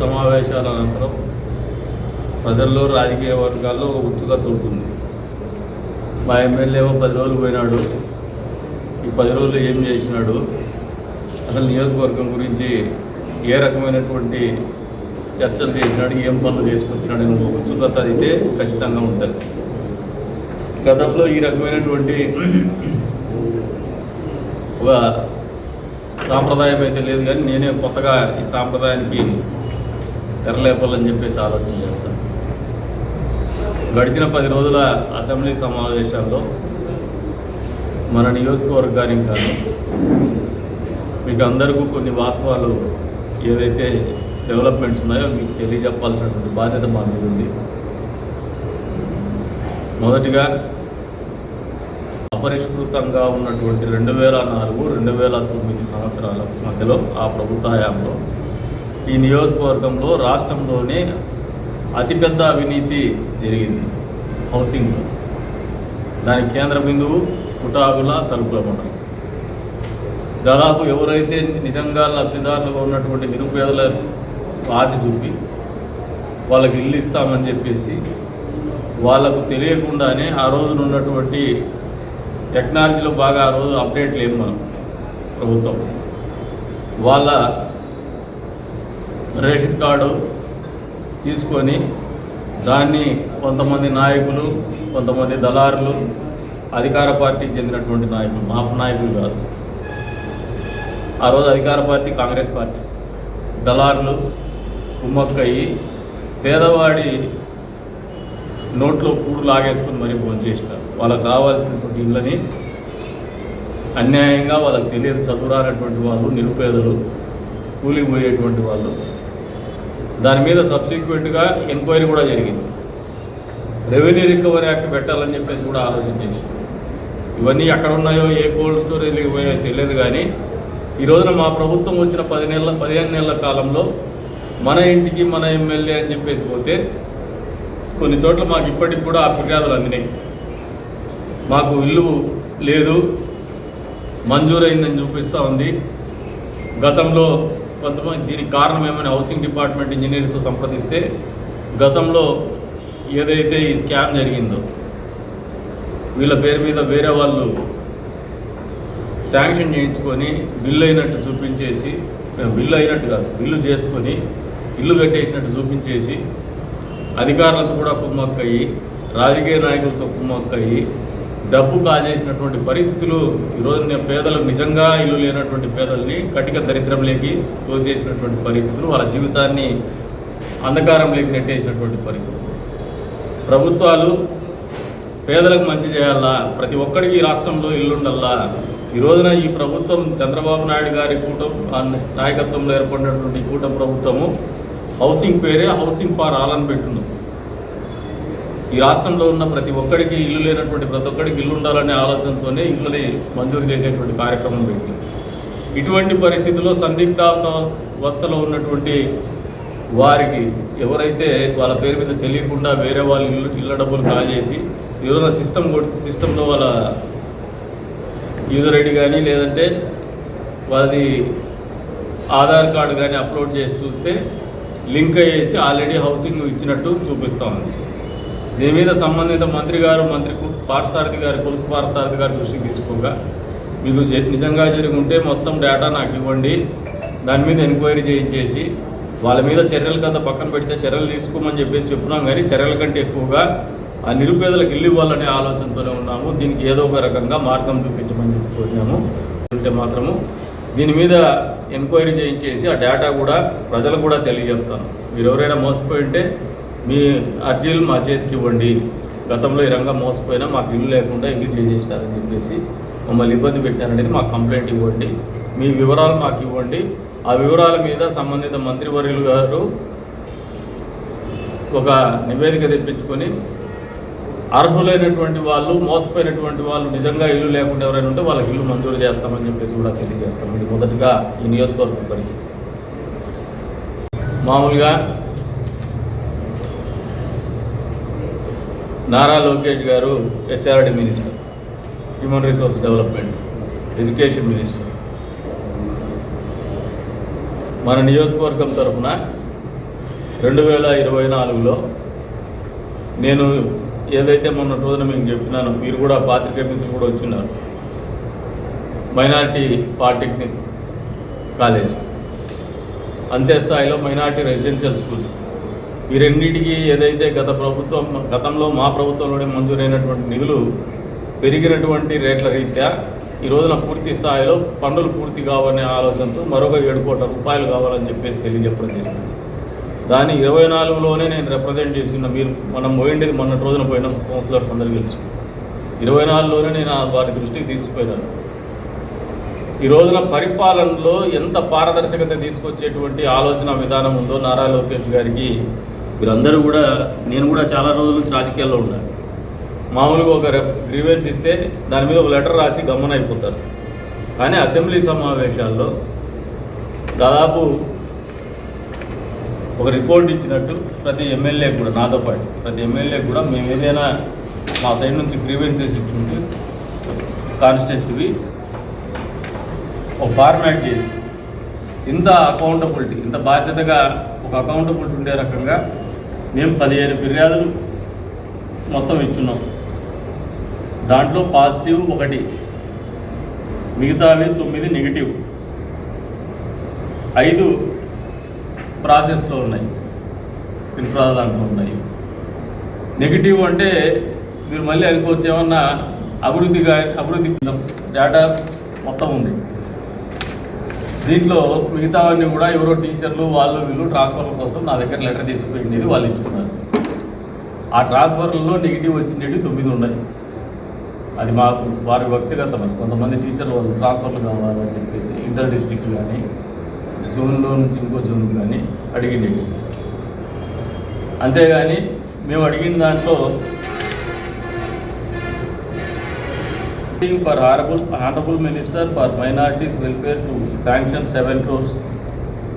సమావేశాల అనంతరం ప్రజల్లో రాజకీయ వర్గాల్లో ఒక ఉత్సుకత ఉంటుంది. మా ఎమ్మెల్యేమో పది రోజులు పోయినాడు. ఈ పది రోజులు ఏం చేసినాడు? అసలు నియోజకవర్గం గురించి ఏ రకమైనటువంటి చర్చలు చేసినాడు? ఏం పనులు చేసుకొచ్చినాడు అని ఒక ఉత్సుకత అయితే ఖచ్చితంగా ఉంటుంది. గతంలో ఈ రకమైనటువంటి ఒక సాంప్రదాయం అయితే లేదు కానీ నేనే కొత్తగా ఈ సాంప్రదాయానికి తెరలేపాలని చెప్పేసి ఆలోచన చేస్తాం. గడిచిన పది రోజుల అసెంబ్లీ సమావేశాల్లో మన నియోజకవర్గానికి కానీ మీకు అందరికీ కొన్ని వాస్తవాలు ఏదైతే డెవలప్మెంట్స్ ఉన్నాయో మీకు తెలియజెప్పాల్సినటువంటి బాధ్యత మా మీద ఉంది. మొదటిగా అపరిష్కృతంగా ఉన్నటువంటి రెండు వేల నాలుగు రెండు వేల తొమ్మిది సంవత్సరాల మధ్యలో ఆ ప్రభుత్వ హయాంలో ఈ నియోజకవర్గంలో రాష్ట్రంలోనే అతిపెద్ద అవినీతి జరిగింది. హౌసింగ్లో దాని కేంద్ర బిందువు కుటాగుల తలుపుల మండలం దాదాపు ఎవరైతే నిజంగా లబ్ధిదారులుగా ఉన్నటువంటి నిరుపేదల ఆశ చూపి వాళ్ళకి ఇల్లు ఇస్తామని చెప్పేసి వాళ్ళకు తెలియకుండానే ఆ రోజున ఉన్నటువంటి టెక్నాలజీలో బాగా ఆ రోజు అప్డేట్ లేము మనం ప్రభుత్వం. వాళ్ళ రేషన్ కార్డు తీసుకొని దాన్ని కొంతమంది నాయకులు కొంతమంది దళారులు అధికార పార్టీకి చెందినటువంటి నాయకులు మా నాయకులు కాదు. ఆ రోజు అధికార పార్టీ కాంగ్రెస్ పార్టీ. దళారులు కుమ్మక్కయ్యి పేదవాడి నోట్లో కూడు లాగేసుకుని మరీ భోంచేసినారు. వాళ్ళకి కావాల్సినటువంటి ఇళ్ళని అన్యాయంగా వాళ్ళకి తెలియదు చదువురానటువంటి వాళ్ళు నిరుపేదలు కూలికి పోయేటువంటి వాళ్ళు. దాని మీద సబ్సిక్వెంట్గా ఎంక్వైరీ కూడా జరిగింది. రెవెన్యూ రికవరీ యాక్ట్ పెట్టాలని చెప్పేసి కూడా ఆలోచన చేసి ఇవన్నీ ఎక్కడ ఉన్నాయో ఏ కోల్డ్ స్టోరేజ్కి పోయో తెలియదు కానీ ఈ రోజున మా ప్రభుత్వం వచ్చిన పది నెలల పదిహేను నెలల కాలంలో మన ఇంటికి మన ఎమ్మెల్యే అని చెప్పేసి పోతే కొన్ని చోట్ల మాకు ఇప్పటికి కూడా ఆ ఫిర్యాదులు అందినాయి. మాకు ఇల్లు లేదు మంజూరైందని చూపిస్తూ ఉంది. గతంలో కొంతమంది దీనికి కారణం ఏమైనా హౌసింగ్ డిపార్ట్మెంట్ ఇంజనీర్స్ సంప్రదిస్తే గతంలో ఏదైతే ఈ స్కామ్ జరిగిందో వీళ్ళ పేరు మీద వేరే వాళ్ళు శాంక్షన్ చేయించుకొని బిల్లు అయినట్టు చూపించేసి బిల్లు అయినట్టు కాదు బిల్లు చేసుకొని ఇల్లు కట్టేసినట్టు చూపించేసి అధికారులతో కూడా కుమ్మక్కయ్యి రాజకీయ నాయకులతో కుమ్మక్కయ్యి డబ్బు కాజేసినటువంటి పరిస్థితులు ఈరోజు నేను పేదలకు నిజంగా ఇల్లు లేనటువంటి పేదల్ని కటిక దరిద్రంలోకి తోసేసినటువంటి పరిస్థితులు వాళ్ళ జీవితాన్ని అంధకారంలోకి నెట్టేసినటువంటి పరిస్థితులు. ప్రభుత్వాలు పేదలకు మంచి చేయాలా? ప్రతి ఒక్కడికి ఈ రాష్ట్రంలో ఇల్లుండల్లా ఈ రోజున ఈ ప్రభుత్వం చంద్రబాబు నాయుడు గారి కూటమి నాయకత్వంలో ఏర్పడినటువంటి కూటమి ప్రభుత్వము హౌసింగ్ పేరే హౌసింగ్ ఫార్ ఆల్ అని పెట్టున్నాం. ఈ రాష్ట్రంలో ఉన్న ప్రతి ఒక్కడికి ఇల్లు లేనటువంటి ప్రతి ఒక్కడికి ఇల్లు ఉండాలనే ఆలోచనతోనే ఇల్లుని మంజూరు చేసేటువంటి కార్యక్రమం పెట్టింది ఇటువంటి పరిస్థితుల్లో సందిగ్ధావస్థలో ఉన్నటువంటి వారికి ఎవరైతే వాళ్ళ పేరు మీద తెలియకుండా వేరే వాళ్ళు ఇల్లు ఇళ్ళ డబ్బులు కాజేసి ఏదైనా సిస్టమ్ సిస్టంలో వాళ్ళ యూజర్ ఐడి కానీ లేదంటే వాళ్ళది ఆధార్ కార్డు కానీ అప్లోడ్ చేసి చూస్తే లింక్ అయ్యేసి ఆల్రెడీ హౌసింగ్ ఇచ్చినట్టు చూపిస్తూ ఉంది. దీని మీద సంబంధిత మంత్రి గారు మంత్రి కు- గారు పులుసు పార్థసారథి గారి దృష్టికి తీసుకోగా మీకు జ- నిజంగా జరిగి ఉంటే మొత్తం డేటా నాకు ఇవ్వండి. దాని మీద ఎంక్వైరీ చేయించేసి వాళ్ళ మీద చర్యల కథ పక్కన పెడితే చర్యలు తీసుకోమని చెప్పేసి చెప్తున్నాం. కానీ చర్యల కంటే ఎక్కువగా ఆ నిరుపేదలకు ఇల్లు ఇవ్వాలనే ఆలోచనతోనే ఉన్నాము. దీనికి ఏదో ఒక రకంగా మార్గం చూపించమని చెప్పి కోరినాము. ఉంటే మాత్రము దీని మీద ఎంక్వైరీ చేయించేసి ఆ డేటా కూడా ప్రజలకు కూడా తెలియజెప్తాను మీరు ఎవరైనా మోసపోయి ఉంటే మీ అర్జీలు మా చేతికి ఇవ్వండి. గతంలో ఈ రంగం మోసపోయినా మాకు ఇల్లు లేకుండా ఇల్లు చేసేసినారని చెప్పేసి మమ్మల్ని ఇబ్బంది పెట్టారనేది మాకు కంప్లైంట్ ఇవ్వండి. మీ వివరాలు మాకు ఇవ్వండి. ఆ వివరాల మీద సంబంధిత మంత్రివర్యులు గారు ఒక నివేదిక తెప్పించుకొని అర్హులైనటువంటి వాళ్ళు మోసపోయినటువంటి వాళ్ళు నిజంగా ఇల్లు లేకుండా ఎవరైనా ఉంటే వాళ్ళకి ఇల్లు మంజూరు చేస్తామని చెప్పేసి కూడా తెలియజేస్తాం ఇది మొదటిగా ఈ నియోజకవర్గం పరిస్థితి. మామూలుగా నారా లోకేష్ గారు HRD minister human resource development education minister. మన నియోజకవర్గం తరఫున రెండు వేల ఇరవై నాలుగులో నేను ఏదైతే మొన్న రోజున మేము చెప్పినానో మీరు కూడా పాత్రిక మిత్రులు కూడా వచ్చిన్నారు మైనార్టీ పాలిటెక్నిక్ కాలేజ్. అంతే స్థాయిలో మైనార్టీ రెసిడెన్షియల్ స్కూల్ ఈ రెండింటికి ఏదైతే గత ప్రభుత్వం గతంలో మా ప్రభుత్వంలోనే మంజూరైనటువంటి నిధులు పెరిగినటువంటి రేట్ల రీత్యా ఈ రోజున పూర్తి స్థాయిలో పనులు పూర్తి కావాలనే ఆలోచనతో మరొక ఏడు కోట్ల రూపాయలు కావాలని చెప్పేసి తెలియజెప్పడం జరిగింది. దాని ఇరవై నాలుగులోనే నేను రిప్రజెంట్ చేసిన మీరు మనం పోయిండేది మొన్నటి రోజున పోయిన కౌన్సిలర్స్ అందరికీ తెలుసు ఇరవై నాలుగులోనే నేను ఆ వారి దృష్టికి తీసుకుపోయినాను ఈ రోజున పరిపాలనలో ఎంత పారదర్శకత తీసుకొచ్చేటువంటి ఆలోచన విధానం ఉందో నారా లోకేష్ గారికి వీరందరూ కూడా నేను కూడా చాలా రోజుల నుంచి రాజకీయాల్లో ఉన్నాను మామూలుగా ఒక గ్రీవెన్స్ ఇస్తే దాని మీద ఒక లెటర్ రాసి గమ్మన అయిపోతారు. కానీ అసెంబ్లీ సమావేశాల్లో దాదాపు ఒక రిపోర్ట్ ఇచ్చినట్టు ప్రతి ఎమ్మెల్యే కూడా నాతో పాటు ప్రతి ఎమ్మెల్యే కూడా మేము ఏదైనా మా సైడ్ నుంచి గ్రీవెన్సెస్ ఇచ్చుంటే కాన్స్టిట్యున్సీవి ఒక ఫార్మాట్ చేసి ఇంత అకౌంటబిలిటీ ఇంత బాధ్యతగా ఒక అకౌంటబిలిటీ ఉండే రకంగా మేము పదిహేను ఫిర్యాదులు మొత్తం ఇచ్చున్నాం. దాంట్లో పాజిటివ్ ఒకటి మిగతావి తొమ్మిది నెగిటివ్. ఐదు ప్రాసెస్లో ఉన్నాయి ఇన్ఫ్రా దాంట్లో ఉన్నాయి. నెగిటివ్ అంటే మీరు మళ్ళీ అనుకోవచ్చు ఏమన్నా అభివృద్ధిగా అభివృద్ధి డేటా మొత్తం ఉంది. దీంట్లో మిగతావన్నీ కూడా ఎవరో టీచర్లు వాళ్ళు వీళ్ళు ట్రాన్స్ఫర్ కోసం నా దగ్గర లెటర్ తీసుకుపోయింది వాళ్ళు ఇచ్చుకున్నారు. ఆ ట్రాన్స్ఫర్లలో నెగిటివ్ వచ్చినవి తొమ్మిది ఉన్నాయి. అది మాకు వారి వ్యక్తిగతమని కొంతమంది టీచర్లు వాళ్ళు ట్రాన్స్ఫర్లు కావాలని చెప్పేసి ఇంటర్ డిస్టిక్ కానీ జోన్లో నుంచి ఇంకో జోన్ కానీ అడిగినట్టు. అంతేగాని మేము అడిగిన దాంట్లో for honorable honorable minister for minorities welfare to sanction 7 crores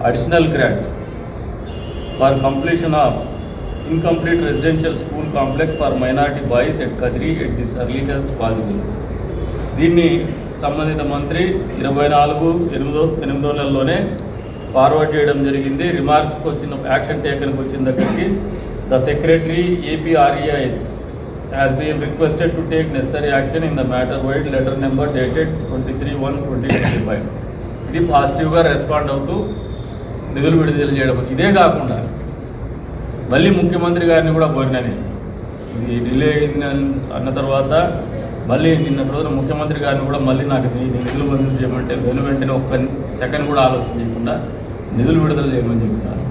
additional grant for completion of incomplete residential school complex for minority boys at Kadri at this earliest possible దీన్ని సంబంధిత మంత్రి ఇరవై నాలుగు ఎనిమిదో ఎనిమిదో నెలలోనే ఫార్వర్డ్ చేయడం జరిగింది రిమార్క్స్కి వచ్చిన యాక్షన్ టేకన్కి వచ్చిన దగ్గరికి the secretary APREIS has been requested to take necessary action in the matter. Wide letter number dated 23 1 2025 ఇది పాజిటివ్గా రెస్పాండ్ అవుతూ నిధులు విడుదల చేయడం. ఇదే కాకుండా మళ్ళీ ముఖ్యమంత్రి గారిని కూడా కోరినని ఇది డిలే అయింది అన్న తర్వాత మళ్ళీ నిన్న రోజున ముఖ్యమంత్రి గారిని కూడా మళ్ళీ నాకు నిధులు మంజూరు చేయమంటే వెను వెంటనే ఒక్క సెకండ్ కూడా ఆలోచన చేయకుండా నిధులు విడుదల చేయమని చెప్తున్నారు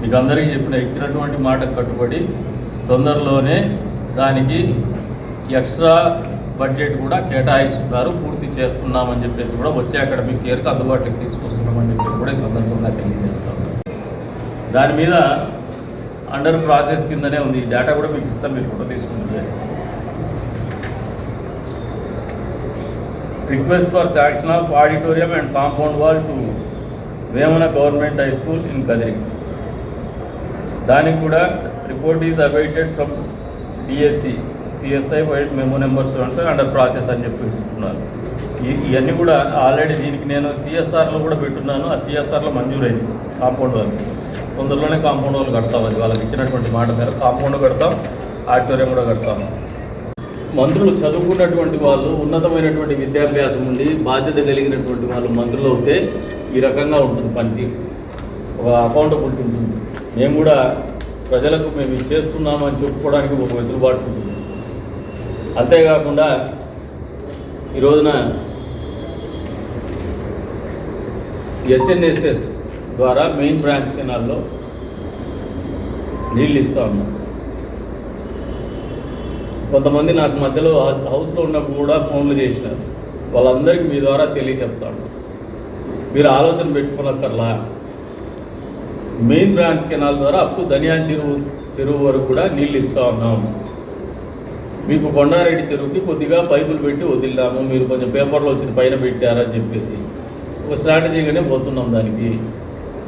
మీకు అందరికీ చెప్పిన ఇచ్చినటువంటి మాటకు కట్టుబడి తొందరలోనే దానికి ఎక్స్ట్రా బడ్జెట్ కూడా కేటాయిస్తున్నారు పూర్తి చేస్తున్నామని చెప్పేసి కూడా వచ్చే అకాడమిక్ ఇయర్కి అందుబాటులోకి తీసుకొస్తున్నామని చెప్పేసి కూడా ఈ సందర్భంగా తెలియజేస్తాం దాని మీద అండర్ ప్రాసెస్ కిందనే ఉంది. ఈ డేటా కూడా మీకు ఇస్తాం మీరు కూడా తీసుకుంటుంది request for sanction of auditorium and compound wall to Vemana government high school in Kadiri దానికి కూడా report is awaited from DSC CSI white memo number sevens under process అని చెప్పేసి ఇస్తున్నారు. ఇవన్నీ కూడా ఆల్రెడీ దీనికి నేను సిఎస్ఆర్లో కూడా పెట్టున్నాను. ఆ సిఎస్ఆర్లో మంజూరైంది కాంపౌండ్ వాళ్ళకి తొందరలోనే కాంపౌండ్ వాళ్ళు కడతాం అది. వాళ్ళకి ఇచ్చినటువంటి మాట మేర కాంపౌండ్ కడతాం ఆడిటోరియం కూడా కడతాం. మంత్రులు చదువుకున్నటువంటి వాళ్ళు ఉన్నతమైనటువంటి విద్యాభ్యాసం ఉంది బాధ్యత కలిగినటువంటి వాళ్ళు మంత్రులు అవుతే ఈ రకంగా ఉంటుంది పనితీరు. ఒక అకౌంటబిలిటీ ఉంటుంది. మేము కూడా ప్రజలకు మేము ఇది చేస్తున్నామని చెప్పుకోవడానికి ఒక వెసులుబాటు ఉంటుంది. అంతేకాకుండా ఈ రోజున హెచ్ఎన్ఎస్ఎస్ ద్వారా మెయిన్ బ్రాంచ్ కెనాల్లో నీళ్ళు ఇస్తూ ఉన్నాం. కొంతమంది నాకు మధ్యలో హౌస్- హౌస్లో ఉన్నప్పుడు కూడా ఫోన్లు చేసినారు. వాళ్ళందరికీ మీ ద్వారా తెలియచెప్తాను మీరు ఆలోచన పెట్టుకున్నక్కర్లా? మెయిన్ బ్రాంచ్ కెనాల్ ద్వారా అప్ టు చెరువు చెరువు వరకు కూడా నీళ్ళు ఇస్తూ ఉన్నాం. మీకు కొండారెడ్డి చెరువుకి కొద్దిగా పైపులు పెట్టి వదిలినాము. మీరు కొంచెం పేపర్లో వచ్చిన పైన పెట్టారని చెప్పేసి. ఒక స్ట్రాటజీగానే పోతున్నాం దానికి.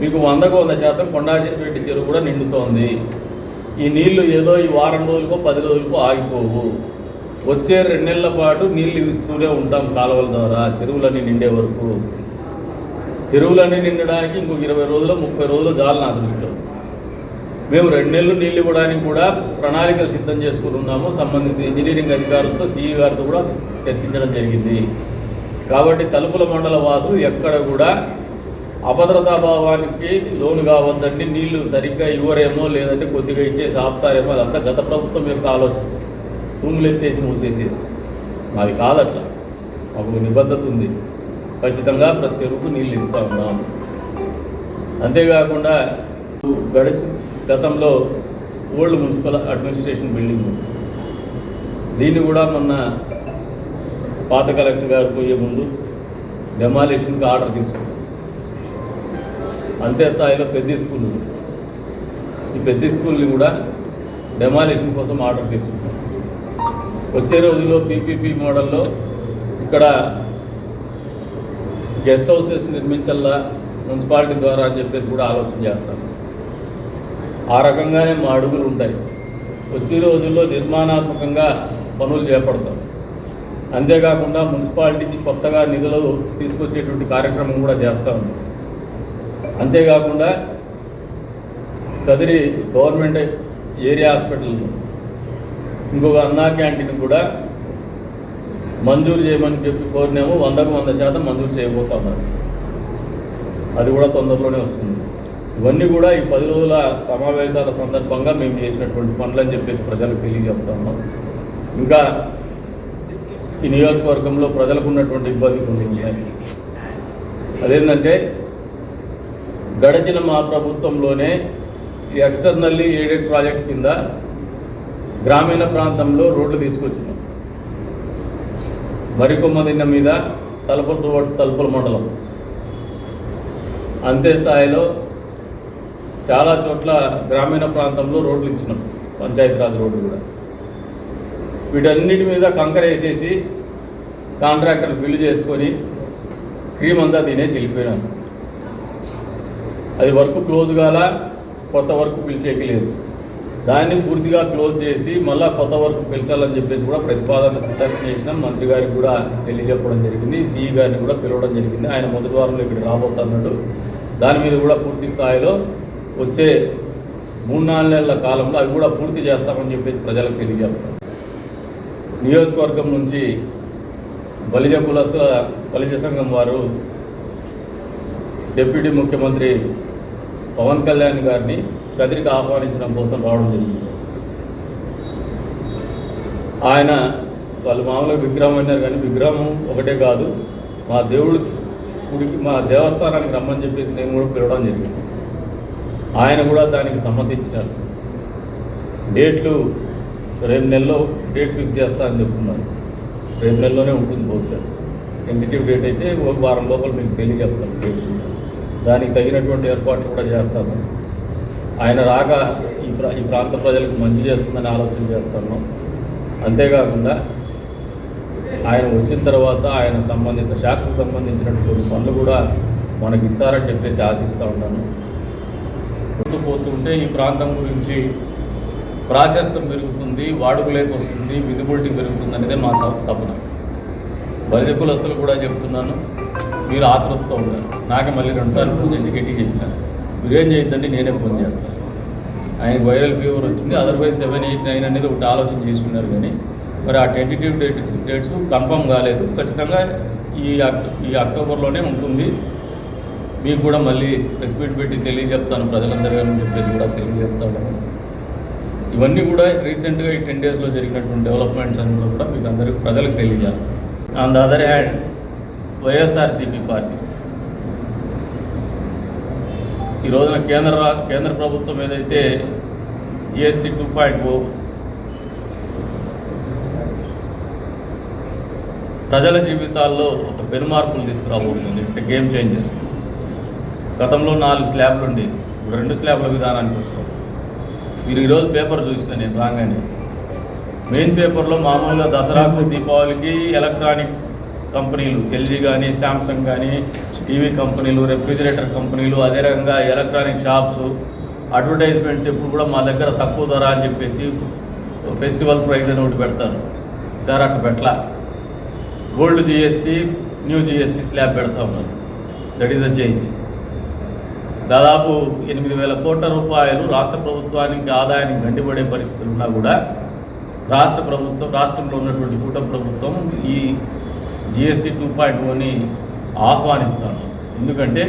మీకు వందకు వంద శాతం కొండారెడ్డి చెరువు కూడా నిండుతోంది. ఈ నీళ్ళు ఏదో ఈ వారం రోజులకో పది రోజులకో ఆగిపోవు. వచ్చే రెండు నెలల పాటు నీళ్ళు ఇస్తూనే ఉంటాం కాలువల ద్వారా. చెరువులన్నీ నిండే వరకు. చెరువులన్నీ నిండడానికి ఇంకొక ఇరవై రోజులు ముప్పై రోజులు చాలు నా దృష్టిలో. మేము రెండు నెలలు నీళ్ళు ఇవ్వడానికి కూడా ప్రణాళికలు సిద్ధం చేసుకుని ఉన్నాము. సంబంధిత ఇంజనీరింగ్ అధికారులతో సిఈ గారితో కూడా చర్చించడం జరిగింది. కాబట్టి తలుపుల మండల వాసులు ఎక్కడ కూడా అభద్రతా భావానికి లోను కావద్దండి. నీళ్ళు సరిగ్గా ఇవ్వరేమో లేదంటే కొద్దిగా ఇచ్చేసి ఆపుతారేమో అదంతా గత ప్రభుత్వం యొక్క ఆలోచన. తూములు ఎత్తేసి మూసేసి మాది కాదట్లా. మాకు నిబద్ధత ఉంది. ఖచ్చితంగా ప్రతి చెరువుకు నీళ్ళు ఇస్తూ ఉన్నాం. అంతేకాకుండా గడి గతంలో ఓల్డ్ మున్సిపల్ అడ్మినిస్ట్రేషన్ బిల్డింగ్. దీన్ని కూడా మొన్న పాత కలెక్టర్ గారు పోయే ముందు డెమాలిషన్కి ఆర్డర్ తీసుకున్నాం. అంతే స్థాయిలో పెద్ద స్కూల్ ఈ పెద్ద స్కూల్ని కూడా డెమాలిషన్ కోసం ఆర్డర్ తీసుకున్నాం. వచ్చే రోజుల్లో పీపీపీ మోడల్లో ఇక్కడ గెస్ట్ హౌసెస్ నిర్మించాలా మున్సిపాలిటీ ద్వారా అని చెప్పేసి కూడా ఆలోచన చేస్తారు. ఆ రకంగానే మా అడుగులు ఉంటాయి. వచ్చే రోజుల్లో నిర్మాణాత్మకంగా పనులు చేపడతాం. అంతేకాకుండా మున్సిపాలిటీకి కొత్తగా నిధులు తీసుకొచ్చేటువంటి కార్యక్రమం కూడా చేస్తూ ఉన్నాం. అంతేకాకుండా కదిరి గవర్నమెంట్ ఏరియా హాస్పిటల్ ఇంకొక అన్నా క్యాంటీన్ కూడా మంజూరు చేయమని చెప్పి కోరినాము వందకు వంద శాతం మంజూరు చేయబోతా ఉన్నారు అది కూడా తొందరలోనే వస్తుంది. ఇవన్నీ కూడా ఈ పది రోజుల సమావేశాల సందర్భంగా మేము చేసినటువంటి పనులు అని చెప్పేసి ప్రజలకు తెలియజెప్తా ఉన్నాం ఇంకా ఈ నియోజకవర్గంలో ప్రజలకు ఉన్నటువంటి ఇబ్బంది కొన్ని ఉన్నాయి. అదేంటంటే గడచిన మా ప్రభుత్వంలోనే ఈ ఎక్స్టర్నల్లీ ఎయిడెడ్ ప్రాజెక్ట్ కింద గ్రామీణ ప్రాంతంలో రోడ్లు తీసుకొచ్చినాం. మరికొమ్మదిన్న మీద తలుపుల టువర్డ్స్ తలుపుల మండలం. అంతే స్థాయిలో చాలా చోట్ల గ్రామీణ ప్రాంతంలో రోడ్లు ఇచ్చినాం పంచాయతీరాజ్ రోడ్డు కూడా. వీటన్నిటి మీద కంకర వేసేసి కాంట్రాక్టర్ బిల్లు చేసుకొని క్రీమ్ అంతా తినేసి వెళ్ళిపోయినాను అది వర్క్ క్లోజ్ కాల కొత్త వర్క్ పిలిచేకి లేదు. దాన్ని పూర్తిగా క్లోజ్ చేసి మళ్ళీ కొత్త వరకు పిలిచాలని చెప్పేసి కూడా ప్రతిపాదన సిద్ధం చేసినాం మంత్రి గారికి కూడా తెలియజెప్పడం జరిగింది సిఈ గారిని కూడా పిలవడం జరిగింది. ఆయన మొదటి వారంలో ఇక్కడ రాబోతున్నాడు దాని మీద కూడా పూర్తి స్థాయిలో వచ్చే మూడు నాలుగు నెలల కాలంలో అవి కూడా పూర్తి చేస్తామని చెప్పేసి ప్రజలకు తెలియజెప్తాం. నియోజకవర్గం నుంచి బలిజ కులస్తుల బలిజ సంఘం వారు డిప్యూటీ ముఖ్యమంత్రి పవన్ కళ్యాణ్ గారిని గదిరికి ఆహ్వానించడం కోసం రావడం జరిగింది. ఆయన వాళ్ళు మామూలుగా విగ్రహం అన్నారు కానీ విగ్రహం ఒకటే కాదు మా దేవుడి గుడికి మా దేవస్థానానికి రమ్మని చెప్పేసి నేను కూడా పిలవడం జరిగింది. ఆయన కూడా దానికి సమ్మతించినారు. డేట్లు రేపు నెలలో డేట్ ఫిక్స్ చేస్తా అని చెప్తున్నారు. రేపు నెలలోనే ఉంటుంది బహుశా. టెంటేటివ్ డేట్ అయితే ఒక వారం లోపల మీకు తెలియజెప్తాను డేట్స్. దానికి తగినటువంటి ఏర్పాట్లు కూడా చేస్తాను. ఆయన రాక ఈ ప్రా ఈ ప్రాంత ప్రజలకు మంచి చేస్తుందని ఆలోచన చేస్తున్నాం అంతేకాకుండా ఆయన వచ్చిన తర్వాత ఆయన సంబంధిత శాఖకు సంబంధించినటువంటి పనులు కూడా మనకి ఇస్తారని చెప్పేసి ఆశిస్తూ ఉన్నాను. పోతూ పోతుంటే ఈ ప్రాంతం గురించి ప్రాశస్తం పెరుగుతుంది వాడుకలేక వస్తుంది విజిబిలిటీ పెరుగుతుంది అనేది మా తప్- తపన. బలిజ కులస్తులు కూడా చెప్తున్నాను మీరు ఆతృప్తో ఉన్నారు నాకే మళ్ళీ రెండుసార్లు ఫోన్ చేసి గట్టి చెప్పినారు మీరేం చేయొద్దండి నేనే ఫోన్ చేస్తాను. ఆయనకు వైరల్ ఫీవర్ వచ్చింది. అదర్వైజ్ సెవెన్ ఎయిట్ నైన్ అనేది ఒకటి ఆలోచన చేసి ఉన్నారు కానీ మరి ఆ టెంటేటివ్ డేట్ డేట్స్ కన్ఫర్మ్ కాలేదు. ఖచ్చితంగా ఈ అక్ ఈ అక్టోబర్లోనే ఉంటుంది. మీకు కూడా మళ్ళీ ప్రెస్ మీట్ పెట్టి తెలియజెప్తాను ప్రజలందరికీ అని చెప్పేసి కూడా తెలియజెప్తాను. ఇవన్నీ కూడా రీసెంట్గా ఈ టెన్ డేస్లో జరిగినటువంటి డెవలప్మెంట్స్ అన్ని కూడా మీకు అందరికీ ప్రజలకు తెలియజేస్తాను. On the other hand YSRCP party ఈ రోజున కేంద్ర కేంద్ర ప్రభుత్వం ఏదైతే జిఎస్టీ టూ పాయింట్ ఓ ప్రజల జీవితాల్లో ఒక పెనుమార్పులు తీసుకురాబోతుంది ఇట్స్ ఎ గేమ్ చేంజర్. గతంలో నాలుగు స్లాబ్లు ఉండి ఇప్పుడు రెండు స్లాబ్ల విధానానికి వస్తాం. మీరు ఈరోజు పేపర్ చూసిన నేను రాగానే. మెయిన్ పేపర్లో మామూలుగా దసరాకు దీపావళికి ఎలక్ట్రానిక్ కంపెనీలు ఎల్జీ కానీ శాంసంగ్ కానీ టీవీ కంపెనీలు రెఫ్రిజిరేటర్ కంపెనీలు అదే రకంగా ఎలక్ట్రానిక్ షాప్స్ అడ్వర్టైజ్మెంట్స్ ఎప్పుడు కూడా మా దగ్గర తక్కువ ధర అని చెప్పేసి ఫెస్టివల్ ప్రైస్ అని ఒకటి పెడతారు. సార్ అట్లా పెట్టలా. Old GST new GST slab పెడతా ఉన్నారు దట్ ఈస్ అ చేంజ్ దాదాపు ఎనిమిది వేల కోట్ల రూపాయలు రాష్ట్ర ప్రభుత్వానికి ఆదాయానికి గండిపడే పరిస్థితులు ఉన్నా కూడా రాష్ట్ర ప్రభుత్వం రాష్ట్రంలో ఉన్నటువంటి కూట ప్రభుత్వం ఈ జిఎస్టీ టూ పాయింట్ ఓని ఆహ్వానిస్తాను. ఎందుకంటే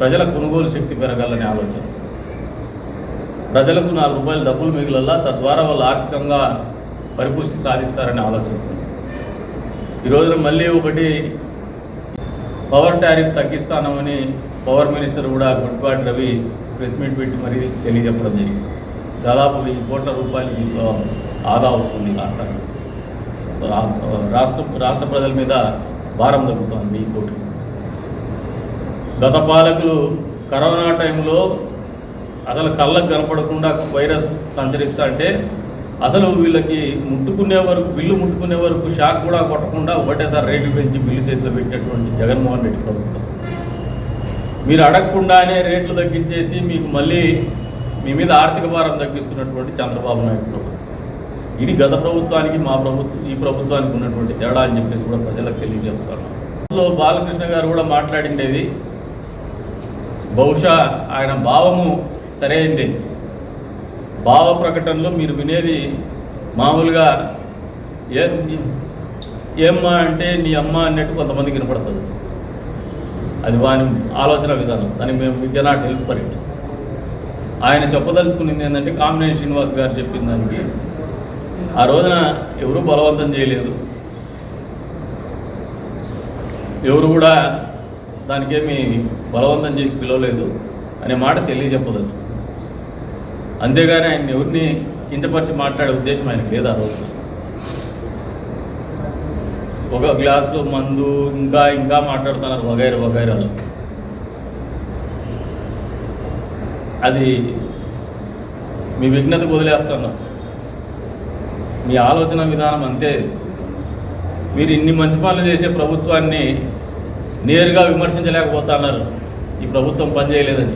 ప్రజల కొనుగోలు శక్తి పెరగాలనే ఆలోచన. ప్రజలకు నాలుగు రూపాయలు డబ్బులు మిగిలల్లా తద్వారా వాళ్ళు ఆర్థికంగా పరిపుష్టి సాధిస్తారనే ఆలోచన. ఈ రోజున మళ్ళీ ఒకటి పవర్ టారిఫ్ తగ్గిస్తానమని పవర్ మినిస్టర్ కూడా గుడ్పాటి రవి ప్రెస్ మీట్ పెట్టి మరీ తెలియజెప్పడం జరిగింది. దాదాపు వెయ్యి కోట్ల రూపాయలు దీంతో ఆదా అవుతుంది రాష్ట్రానికి. రాష్ట్ర రాష్ట్ర ప్రజల మీద భారం తగ్గుతోంది వెయ్యి కోట్లు గత పాలకులు కరోనా టైంలో అసలు కళ్ళకు కనపడకుండా వైరస్ సంచరిస్తా అంటే అసలు వీళ్ళకి ముట్టుకునే వరకు బిల్లు ముట్టుకునే వరకు షాక్ కూడా కొట్టకుండా ఒకటేసారి రేట్లు పెంచి బిల్లు చేతిలో పెట్టేటువంటి జగన్మోహన్ రెడ్డి ప్రభుత్వం. మీరు అడగకుండానే రేట్లు తగ్గించేసి మీకు మళ్ళీ మీ మీద ఆర్థిక భారం తగ్గిస్తున్నటువంటి చంద్రబాబు నాయుడు ప్రభుత్వం. ఇది గత ప్రభుత్వానికి మా ప్రభుత్వం ఈ ప్రభుత్వానికి ఉన్నటువంటి తేడా అని చెప్పేసి కూడా ప్రజలకు తెలియజెప్తాను అందులో బాలకృష్ణ గారు కూడా మాట్లాడిండేది బహుశా ఆయన భావము సరైంది. భావ ప్రకటనలో మీరు వినేది మామూలుగా ఏ ఏమ్మా అంటే నీ అమ్మ అన్నట్టు కొంతమందికి వినపడుతుంది. అది వాని ఆలోచన విధానం. దానికి మేము we cannot help for it ఆయన చెప్పదలుచుకున్నది ఏంటంటే కామినేని శ్రీనివాస్ గారు చెప్పిన దానికి ఆ రోజున ఎవరు బలవంతం చేయలేదు. ఎవరు కూడా దానికేమి బలవంతం చేసి పిలవలేదు అనే మాట తెలియజెప్పదచ్చు అంతేగాని ఆయన ఎవరిని కించపరిచి మాట్లాడే ఉద్దేశం ఆయనకు లేదు ఆ రోజు. ఒక గ్లాసులో మందు ఇంకా ఇంకా మాట్లాడుతున్నారు వగైర వగైరాలు. అది మీ విఘ్నతకు వదిలేస్తున్నాం మీ ఆలోచన విధానం అంతే. మీరు ఇన్ని మంచి పనులు చేసే ప్రభుత్వాన్ని నేరుగా విమర్శించలేకపోతున్నారు. ఈ ప్రభుత్వం పనిచేయలేదని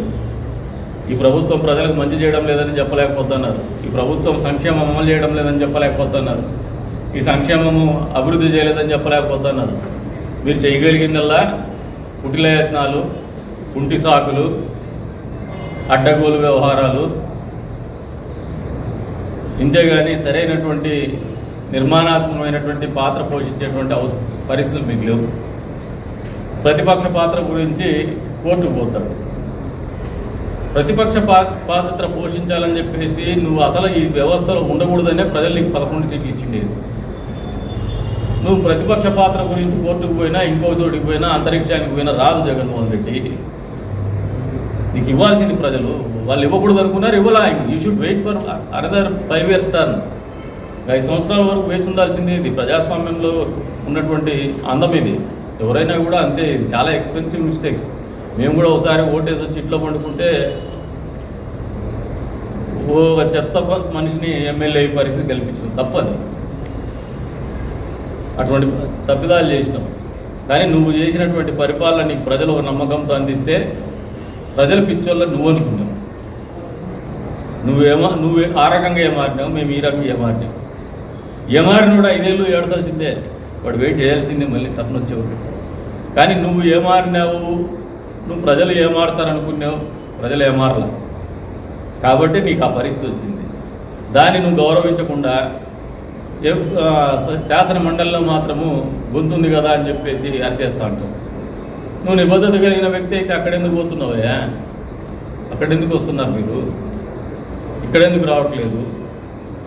ఈ ప్రభుత్వం ప్రజలకు మంచి చేయడం లేదని చెప్పలేకపోతున్నారు. ఈ ప్రభుత్వం సంక్షేమం అమలు చేయడం లేదని చెప్పలేకపోతున్నారు. ఈ సంక్షేమము అభివృద్ధి చేయలేదని చెప్పలేకపోతున్నారు. మీరు చేయగలిగిందల్లా కుటిలయత్నాలు కుంటి సాకులు అడ్డగోలు వ్యవహారాలు ఇంతేగాని సరైనటువంటి నిర్మాణాత్మకమైనటువంటి పాత్ర పోషించేటువంటి అవస పరిస్థితులు మీకు లేవు. ప్రతిపక్ష పాత్ర గురించి కోర్టు పోతాడు ప్రతిపక్ష పాత్ర పోషించాలని చెప్పేసి నువ్వు అసలు ఈ వ్యవస్థలో ఉండకూడదనే ప్రజలు నీకు పదకొండు సీట్లు ఇచ్చిండేది నువ్వు ప్రతిపక్ష పాత్ర గురించి కోర్టుకు పోయినా ఇంకో చోటికి పోయినా అంతరిక్షానికి పోయినా రాదు జగన్మోహన్ రెడ్డి. నీకు ఇవ్వాల్సింది ప్రజలు. వాళ్ళు ఇవ్వకూడదు అనుకున్నారు ఇవ్వలా. You should wait for another five years turn ఐదు సంవత్సరాల వరకు వేచి ఉండాల్సింది ఇది. ప్రజాస్వామ్యంలో ఉన్నటువంటి అందం ఇది. ఎవరైనా కూడా అంతే ఇది చాలా ఎక్స్పెన్సివ్ మిస్టేక్స్ మేము కూడా ఒకసారి ఓటేసి వచ్చి ఇంట్లో పండుకుంటే ఓ చెత్త మనిషిని ఎమ్మెల్యే పరిస్థితి కల్పించింది. తప్పది. అటువంటి తప్పిదాలు చేసినాం. కానీ నువ్వు చేసినటువంటి పరిపాలన నీకు ప్రజలు ఒక నమ్మకంతో అందిస్తే ప్రజలు పిచ్చోళ్ళ నువ్వు అనుకున్నావు నువ్వేమో నువ్వు ఆ రకంగా ఏమారినావు మేము ఈ రకంగా ఏమారినావు ఏమారిన. కూడా ఐదేళ్ళు ఏడసాల్సిందే వాడు వెయిట్ చేయాల్సిందే మళ్ళీ టర్న్ వచ్చేవాడు. కానీ నువ్వు ఏమారినావు నువ్వు ప్రజలు ఏమారుతారనుకున్నావు ప్రజలు ఏమారలా? కాబట్టి నీకు ఆ పరిస్థితి వచ్చింది. దాన్ని నువ్వు గౌరవించకుండా ఏ శాసన మండలిలో మాత్రము గొంతుంది కదా అని చెప్పేసి అరిచేస్తా ఉంటావు. నువ్వు నిబద్ధత కలిగిన వ్యక్తి అయితే అక్కడెందుకు పోతున్నావయ్యా? అక్కడెందుకు వస్తున్నారు మీరు? ఇక్కడెందుకు రావట్లేదు?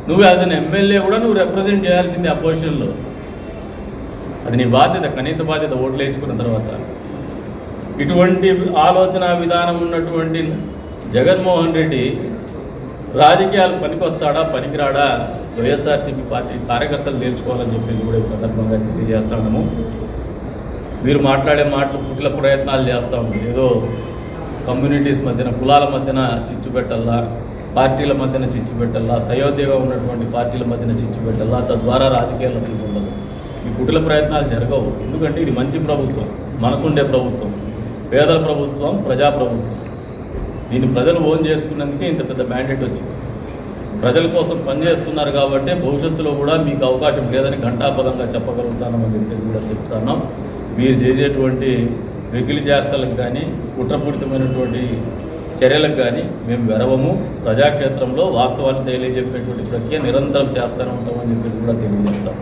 నువ్వు యాజ్ అన్ ఎమ్మెల్యే కూడా నువ్వు రిప్రజెంట్ చేయాల్సింది అపోజిషన్లో అది నీ బాధ్యత కనీస బాధ్యత ఓట్లు వేయించుకున్న తర్వాత. ఇటువంటి ఆలోచన విధానం ఉన్నటువంటి జగన్మోహన్ రెడ్డి రాజకీయాలు పనికొస్తాడా పనికిరాడా? వైఎస్ఆర్సీపీ పార్టీ కార్యకర్తలు తేల్చుకోవాలని చెప్పేసి కూడా ఈ సందర్భంగా తెలియజేస్తాము మీరు మాట్లాడే మాటలు పుట్ల ప్రయత్నాలు చేస్తూ ఉంటారు ఏదో కమ్యూనిటీస్ మధ్యన కులాల మధ్యన చిచ్చు పెట్టల్లా పార్టీల మధ్యన చిచ్చు పెట్టల్లా సయోధ్యగా ఉన్నటువంటి పార్టీల మధ్యన చిచ్చుబెట్టల్లా తద్వారా రాజకీయాల్లో ఉండదు. ఈ కుటిల ప్రయత్నాలు జరగవు. ఎందుకంటే ఇది మంచి ప్రభుత్వం మనసుండే ప్రభుత్వం పేదల ప్రభుత్వం ప్రజా ప్రభుత్వం. దీన్ని ప్రజలు ఓన్ చేసుకున్నందుకే ఇంత పెద్ద మ్యాండేట్ వచ్చింది. ప్రజల కోసం పనిచేస్తున్నారు కాబట్టి భవిష్యత్తులో కూడా మీకు అవకాశం లేదని ఘంటాపదంగా చెప్పగలుగుతానని చెప్పేసి కూడా చెప్తున్నాం. మీరు చేసేటువంటి వెకిలి చేష్టలకు కానీ కుట్రపూరితమైనటువంటి చర్యలకు కానీ మేము వెరవము. ప్రజాక్షేత్రంలో వాస్తవాలు తెలియజెప్పేటువంటి ప్రక్రియ నిరంతరం చేస్తూనే ఉంటామని చెప్పేసి కూడా తెలియజేస్తాం.